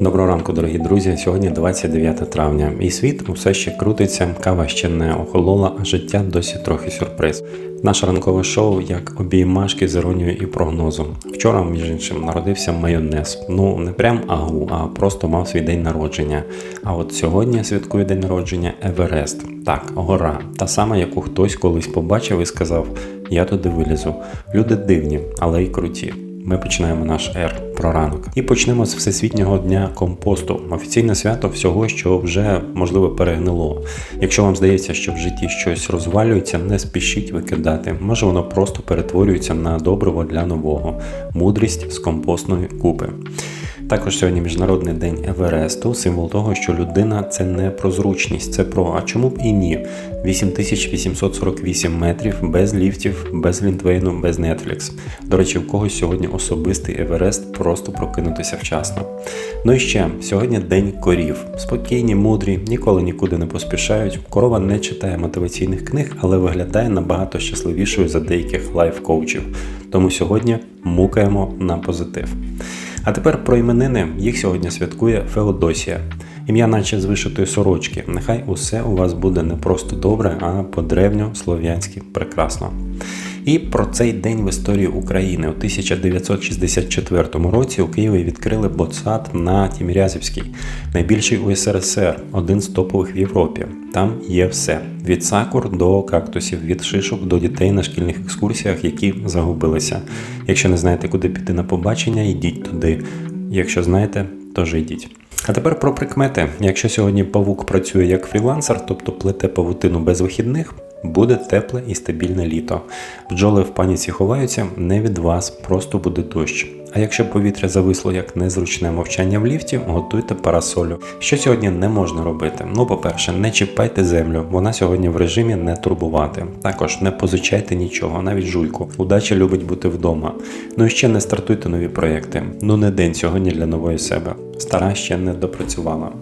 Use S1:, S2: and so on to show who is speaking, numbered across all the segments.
S1: Доброго ранку, дорогі друзі. Сьогодні 29 травня, і світ усе ще крутиться, кава ще не охолола, а життя досі трохи сюрприз. Наше ранкове шоу як обіймашки з іронією і прогнозом. Вчора, між іншим, народився майонез. Ну не прям агу, а просто мав свій день народження. А от сьогодні святкує день народження Еверест. Так, гора, та сама, яку хтось колись побачив і сказав: Я туди вилізу. Люди дивні, але й круті. Ми починаємо наш ер про ранок. І почнемо з Всесвітнього дня компосту, офіційне свято всього, що вже можливо перегнило. Якщо вам здається, що в житті щось розвалюється, не спішіть викидати. Може воно просто перетворюється на добриво для нового, мудрість з компостної купи. Також сьогодні Міжнародний день Евересту, символ того, що людина це не про зручність, це про а чому б і ні. 8848 метрів без ліфтів, без лінтвейну, без Netflix. До речі, в когось сьогодні особистий Еверест просто прокинутися вчасно. Ну і ще сьогодні день корів. Спокійні, мудрі, ніколи нікуди не поспішають. Корова не читає мотиваційних книг, але виглядає набагато щасливішою за деяких лайф-коучів. Тому сьогодні мукаємо на позитив. А тепер про іменини. Їх сьогодні святкує Феодосія. Ім'я, наче з вишитої сорочки. Нехай усе у вас буде не просто добре, а по древньо слов'янськи прекрасно. І про цей день в історії України у 1964 році у Києві відкрили ботсад на Тімірязівській, найбільший у СРСР, один з топових в Європі. Там є все: від сакур до кактусів, від шишок до дітей на шкільних екскурсіях, які загубилися. Якщо не знаєте, куди піти на побачення, йдіть туди. Якщо знаєте, то ж йдіть. А тепер про прикмети. Якщо сьогодні павук працює як фрілансер, тобто плете павутину без вихідних, буде тепле і стабільне літо. Бджоли в паніці ховаються не від вас, просто буде дощ. А якщо повітря зависло як незручне мовчання в ліфті, готуйте парасолю. Що сьогодні не можна робити? Ну, по-перше, не чіпайте землю, вона сьогодні в режимі не турбувати. Також не позичайте нічого, навіть жуйку. Удача любить бути вдома. Ну і ще не стартуйте нові проекти. Ну не день сьогодні для нової себе. Стара ще не допрацювала.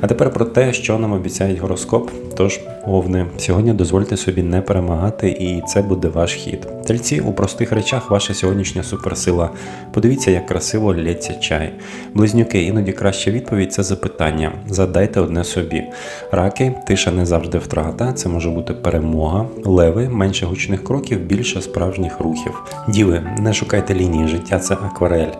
S1: А тепер про те, що нам обіцяють гороскоп. Тож, овни, сьогодні дозвольте собі не перемагати, і це буде ваш хід. Тельці у простих речах ваша сьогоднішня суперсила. Подивіться, як красиво лється чай. Близнюки, іноді краща відповідь це запитання. Задайте одне собі. Раки, тиша не завжди втрата, це може бути перемога. Леви, менше гучних кроків, більше справжніх рухів. Діви, не шукайте лінії, життя це акварель.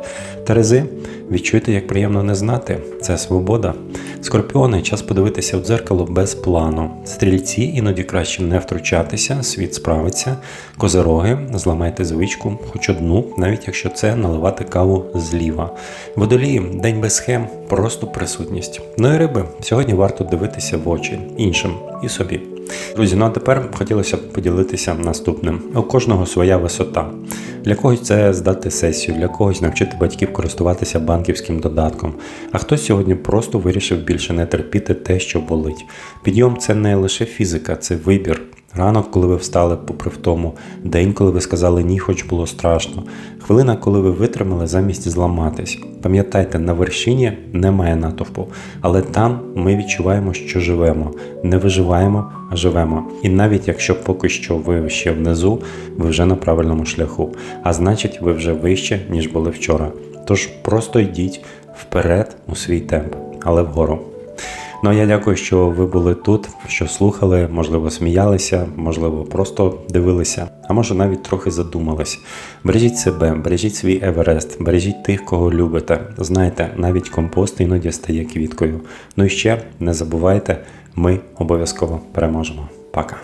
S1: Терези, відчуйте, як приємно не знати. Це свобода. Скорпіони, час подивитися в дзеркало без плану. Стрільці іноді краще не втручатися, світ справиться. Козероги, зламайте звичку, хоч одну, навіть якщо це наливати каву зліва. Водолії, день без схем, просто присутність. Ну і риби, сьогодні варто дивитися в очі іншим і собі. Друзі, ну а тепер хотілося б поділитися наступним. У кожного своя висота. Для когось це здати сесію, для когось навчити батьків користуватися банківським додатком. А хтось сьогодні просто вирішив більше не терпіти те, що болить. Підйом це не лише фізика, це вибір. Ранок, коли ви встали попри втому, день, коли ви сказали ні, хоч було страшно, хвилина, коли ви витримали замість зламатись. Пам'ятайте, на вершині немає натовпу, але там ми відчуваємо, що живемо, не виживаємо, а живемо. І навіть якщо поки що ви ще внизу, ви вже на правильному шляху, а значить, ви вже вище, ніж були вчора. Тож просто йдіть вперед у свій темп, але вгору. Ну я дякую, що ви були тут, що слухали, можливо, сміялися, можливо, просто дивилися, а може навіть трохи задумались. Бережіть себе, бережіть свій Еверест, бережіть тих, кого любите. Знаєте, навіть компост іноді стає квіткою. Ну і ще не забувайте, ми обов'язково переможемо. Пока.